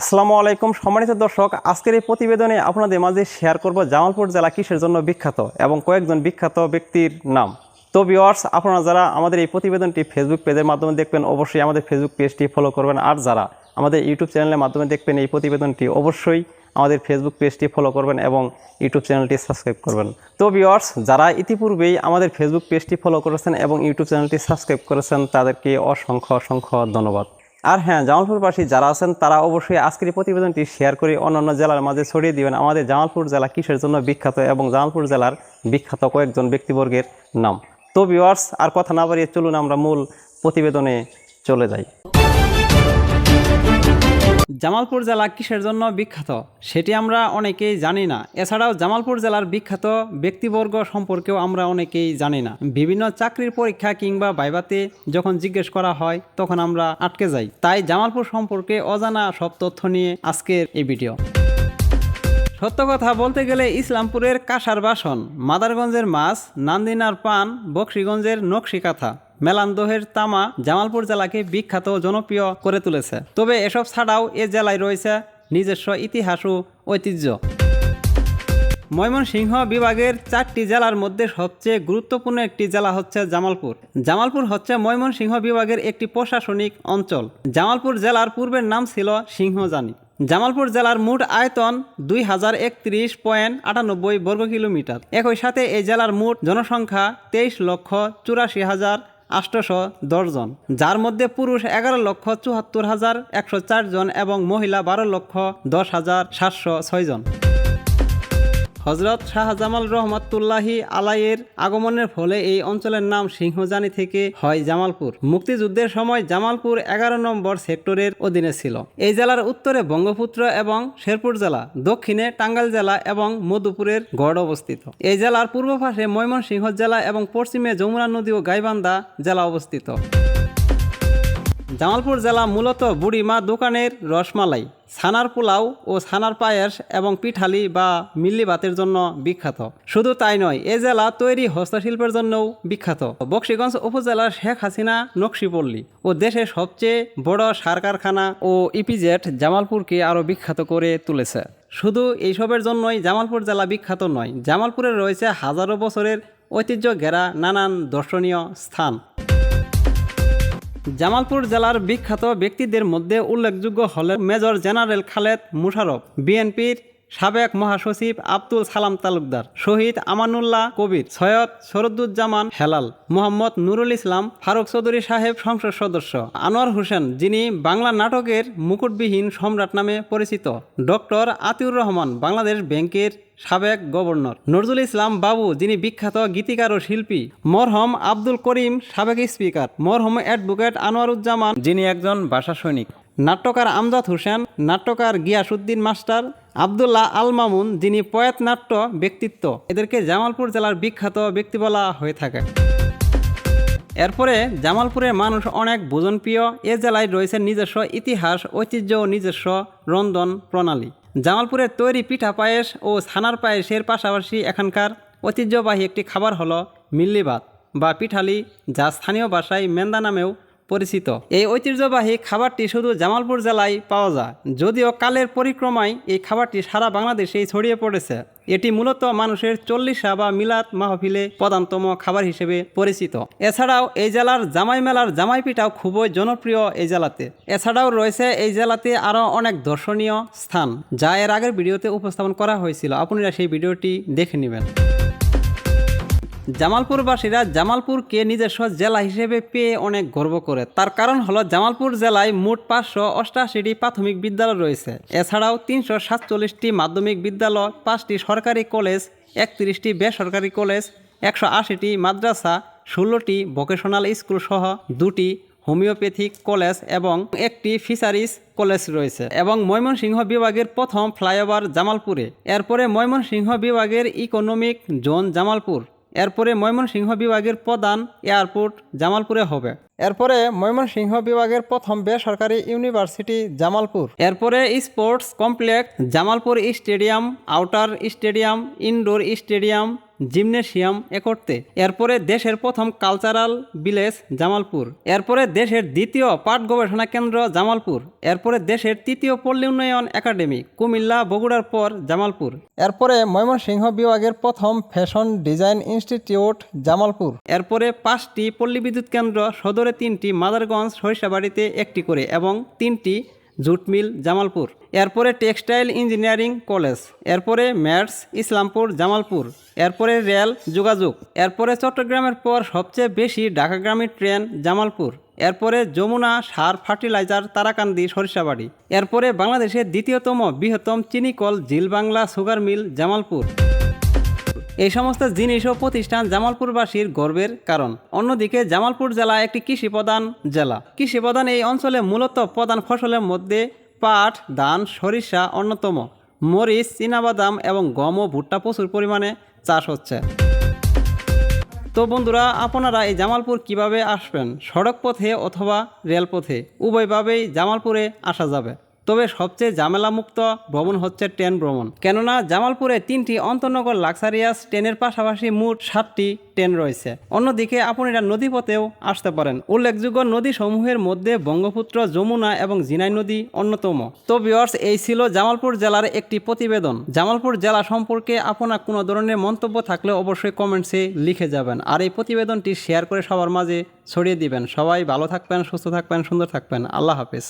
আসসালামু আলাইকুম, সম্মানিত দর্শক, আজকের এই প্রতিবেদনে আপনাদের মাঝে শেয়ার করব জামালপুর জেলা কিসের জন্য বিখ্যাত এবং কয়েকজন বিখ্যাত ব্যক্তির নাম। তো ভিওয়ার্স আপনারা যারা আমাদের এই প্রতিবেদনটি ফেসবুক পেজের মাধ্যমে দেখবেন, অবশ্যই আমাদের ফেসবুক পেজটি ফলো করবেন। আর যারা আমাদের ইউটিউব চ্যানেলের মাধ্যমে দেখবেন এই প্রতিবেদনটি, অবশ্যই আমাদের ফেসবুক পেজটি ফলো করবেন এবং ইউটিউব চ্যানেলটি সাবস্ক্রাইব করবেন। তো ভিওয়ার্স যারা ইতিপূর্বেই আমাদের ফেসবুক পেজটি ফলো করেছেন এবং ইউটিউব চ্যানেলটি সাবস্ক্রাইব করেছেন, তাদেরকে অসংখ্য অসংখ্য ধন্যবাদ। আর হ্যাঁ জামালপুরবাসী যারা আছেন, তারা অবশ্যই আজকের প্রতিবেদনটি শেয়ার করে অন্যান্য জেলার মাঝে ছড়িয়ে দিবেন। আমাদের জামালপুর জেলা কিসের জন্য বিখ্যাত এবং জামালপুর জেলার বিখ্যাত কয়েকজন ব্যক্তিবর্গের নাম। তো ভিওয়ার্স আর কথা না বাড়িয়ে চলুন আমরা মূল প্রতিবেদনে চলে যাই। জামালপুর জেলা কিসের জন্য বিখ্যাত? সেটি আমরা অনেকেই জানি না। এছাড়াও জামালপুর জেলার বিখ্যাত ব্যক্তিবর্গ সম্পর্কেও আমরা অনেকেই জানি না। বিভিন্ন চাকরির পরীক্ষা কিংবা বাইবাতে যখন জিজ্ঞেস করা হয়, তখন আমরা আটকে যাই। তাই জামালপুর সম্পর্কে অজানা সব তথ্য নিয়ে আজকের এই ভিডিও। সত্য কথা বলতে গেলে ইসলামপুরের কাঁসার বাসন, মাদারগঞ্জের মাছ, নান্দিনার পান, বক্সিগঞ্জের নকশি কাঁথা মেলান্দহের তামা জামালপুর জেলাকে বিখ্যাত জনপ্রিয় করে তুলেছে। তবে এসব ছাড়াও এ জেলায় রয়েছে নিজস্ব ইতিহাস ও ঐতিহ্য। ময়মনসিংহ বিভাগের চারটি জেলার মধ্যে সবচেয়ে গুরুত্বপূর্ণ একটি জেলা হচ্ছে জামালপুর। জামালপুর হচ্ছে ময়মনসিংহ বিভাগের একটি প্রশাসনিক অঞ্চল। জামালপুর জেলার পূর্বের নাম ছিল সিংহজানি। জামালপুর জেলার মোট আয়তন দুই হাজার একত্রিশ পয়েন্ট আটানব্বই বর্গ কিলোমিটার একই সাথে এই জেলার মোট জনসংখ্যা তেইশ লক্ষ চুরাশি হাজার আষ্টশো দশজন যার মধ্যে পুরুষ এগারো লক্ষ চুয়াত্তর হাজার একশো চার জন এবং মহিলা বারো লক্ষ দশ হাজার সাতশো ছয় জন। হজরত শাহজামাল রহমতুল্লাহি আলাইয়ের আগমনের ফলে এই অঞ্চলের নাম সিংহজানি থেকে হয় জামালপুর। মুক্তিযুদ্ধের সময় জামালপুর এগারো নম্বর সেক্টরের অধীনে ছিল। এই জেলার উত্তরে বঙ্গপুত্র এবং শেরপুর জেলা, দক্ষিণে টাঙ্গাইল জেলা এবং মধুপুরের গড় অবস্থিত। এই জেলার পূর্ব পাশে ময়মনসিংহ জেলা এবং পশ্চিমে যমুনা নদী ও গাইবান্ধা জেলা অবস্থিত। জামালপুর জেলা মূলত বুড়িমা দোকানের রসমালাই, ছানার পোলাও ও ছানার পায়েস এবং পিঠালি বা মিল্লি ভাতের জন্য বিখ্যাত। শুধু তাই নয়, এ জেলা তৈরি হস্তশিল্পের জন্যও বিখ্যাত। বক্সিগঞ্জ উপজেলার শেখ হাসিনা নকশিপল্লী ও দেশের সবচেয়ে বড় সার কারখানা ও ইপিজেট জামালপুরকে আরও বিখ্যাত করে তুলেছে। শুধু এইসবের জন্যই জামালপুর জেলা বিখ্যাত নয়, জামালপুরে রয়েছে হাজারো বছরের ঐতিহ্য ঘেরা নানান দর্শনীয় স্থান। জামালপুর জেলার বিখ্যাত ব্যক্তিদের মধ্যে উল্লেখযোগ্য হলেন মেজর জেনারেল খালেদ মুশারফ। বিএনপির সাবেক মহাসচিব আব্দুল সালাম তালুকদার, শহীদ আমানুল্লাহ কবির, সৈয়দ শরদুজ্জামান হেলাল, মোহাম্মদ নুরুল ইসলাম, ফারুক চৌধুরী সাহেব সংসদ সদস্য, আনোয়ার হোসেন যিনি বাংলা নাটকের মুকুটবিহীন সম্রাট নামে পরিচিত, ডক্টর আতিউর রহমান বাংলাদেশ ব্যাংকের সাবেক গভর্নর, নজরুল ইসলাম বাবু যিনি বিখ্যাত গীতিকার ও শিল্পী, মরহম আব্দুল করিম সাবেক স্পিকার, মরহম অ্যাডভোকেট আনোয়ারুজ্জামান যিনি একজন ভাষা সৈনিক, নাট্যকার আমজাদ হোসেন, নাট্যকার গিয়াসুদ্দিন মাস্টার আবদুল্লাহ আল মামুন, যিনি পয়াত নাট্য ব্যক্তিত্ব। এদেরকে জামালপুর জেলার বিখ্যাত ব্যক্তি বলা হয়ে থাকে। এরপরে জামালপুরের মানুষ অনেক ভোজনপ্রিয়। এ জেলায় রয়েছে নিজস্ব ইতিহাস, ঐতিহ্য ও নিজস্ব রন্ধন প্রণালী। জামালপুরের তৈরি পিঠা পায়েস ও ছানার পায়েসের পাশাপাশি এখানকার ঐতিহ্যবাহী একটি খাবার হলো মিল্লি ভাত বা পিঠালি, যা স্থানীয় ভাষায় মেন্দা নামেও পরিচিত। এই ঐতিহ্যবাহী খাবারটি শুধু জামালপুর জেলায় পাওয়া যায়, যদিও কালের পরিক্রমায় এই খাবারটি সারা বাংলাদেশেই ছড়িয়ে পড়েছে। এটি মূলত মানুষের চল্লিশা বা মিলাদ মাহফিলে প্রধানতম খাবার হিসেবে পরিচিত। এছাড়াও এই জেলার জামাই মেলার জামাই পিঠাও খুবই জনপ্রিয় এই জেলাতে। এছাড়াও রয়েছে এই জেলাতে আরও অনেক দর্শনীয় স্থান, যা এর আগের ভিডিওতে উপস্থাপন করা হয়েছিল। আপনারা সেই ভিডিওটি দেখে নেবেন। জামালপুরবাসীরা জামালপুরকে নিজস্ব জেলা হিসেবে পেয়ে অনেক গর্ব করে। তার কারণ হলো জামালপুর জেলায় মোট পাঁচশো অষ্টাশিটি প্রাথমিক বিদ্যালয় রয়েছে। এছাড়াও তিনশো সাতচল্লিশটি মাধ্যমিক বিদ্যালয়, পাঁচটি সরকারি কলেজ, একত্রিশটি বেসরকারি কলেজ, একশো আশিটি মাদ্রাসা, ষোলোটি ভোকেশনাল স্কুল সহ দুটি হোমিওপ্যাথিক কলেজ এবং একটি ফিশারিজ কলেজ রয়েছে এবং ময়মনসিংহ বিভাগের প্রথম ফ্লাইওভার জামালপুরে। এরপরে ময়মনসিংহ বিভাগের ইকোনমিক জোন জামালপুর। এরপরে ময়মনসিংহ বিভাগের প্রধান এয়ারপোর্ট জামালপুরে হবে। এরপরে ময়মনসিংহ বিভাগের প্রথম বেসরকারি ইউনিভার্সিটি জামালপুর। এরপরে sports complex Jamalpur stadium outer stadium indoor stadium gymnasium এ করতে। এরপরে দেশের প্রথম কালচারাল ভিলেজ জামালপুর। এরপরে দেশের দ্বিতীয় পাট গবেষণা কেন্দ্র জামালপুর। এরপরে দেশের তৃতীয় পল্লী উন্নয়ন একাডেমি, কুমিল্লা, বগুড়ার পর জামালপুর। এরপরে ময়মনসিংহ বিভাগের প্রথম ফ্যাশন ডিজাইন ইনস্টিটিউট জামালপুর। এরপরে পাঁচটি পল্লী বিদ্যুৎ কেন্দ্র, সদরে তিনটি মাদারগঞ্জ, সরিষাবাড়িতে একটি করে এবং তিনটি জুট মিল জামালপুর। এরপরে টেক্সটাইল ইঞ্জিনিয়ারিং কলেজ। এরপরে ম্যাটস, ইসলামপুর, জামালপুর। এরপরে রেল, যোগাযোগ। এরপরে চট্টগ্রামের পর সবচেয়ে বেশি ঢাকাগ্রামী ট্রেন জামালপুর। এরপরে যমুনা, সার, ফার্টিলাইজার, তারাকান্দি, সরিষাবাড়ি। এরপরে বাংলাদেশের দ্বিতীয়তম বৃহত্তম চিনিকল জিল বাংলা সুগার মিল, জামালপুর। এই সমস্ত জিনিস ও প্রতিষ্ঠান জামালপুরবাসীর গর্বের কারণ। অন্যদিকে জামালপুর জেলা একটি কৃষি প্রধান জেলা। কৃষি প্রধান এই অঞ্চলে মূলত প্রধান ফসলের মধ্যে পাট, ধান, সরিষা অন্যতম। মরিচ, চীনাবাদাম এবং গম ও ভুট্টা প্রচুর পরিমাণে চাষ হচ্ছে। তো বন্ধুরা, আপনারা এই জামালপুর কীভাবে আসবেন? সড়ক পথে অথবা রেলপথে? উভয়ভাবেই জামালপুরে আসা যাবে। তবে সবচেয়ে ঝামেলামুক্ত ভ্রমণ হচ্ছে ট্রেন ভ্রমণ। কেননা জামালপুরে তিনটি অন্তর্নগর লাক্সারিয়াস ট্রেনের পাশাপাশি মোট সাতটি ট্রেন রয়েছে। অন্যদিকে আপনারা নদীপথেও আসতে পারেন। উল্লেখযোগ্য নদী সমূহের মধ্যে বঙ্গপুত্র, যমুনা এবং জিনাই নদী অন্যতম। তো ভিওর্স এই ছিল জামালপুর জেলার একটি প্রতিবেদন। জামালপুর জেলা সম্পর্কে আপনার কোনো ধরনের মন্তব্য থাকলে অবশ্যই কমেন্টসে লিখে যাবেন। আর এই প্রতিবেদনটি শেয়ার করে সবার মাঝে ছড়িয়ে দিবেন। সবাই ভালো থাকবেন, সুস্থ থাকবেন, সুন্দর থাকবেন। আল্লাহ হাফেজ।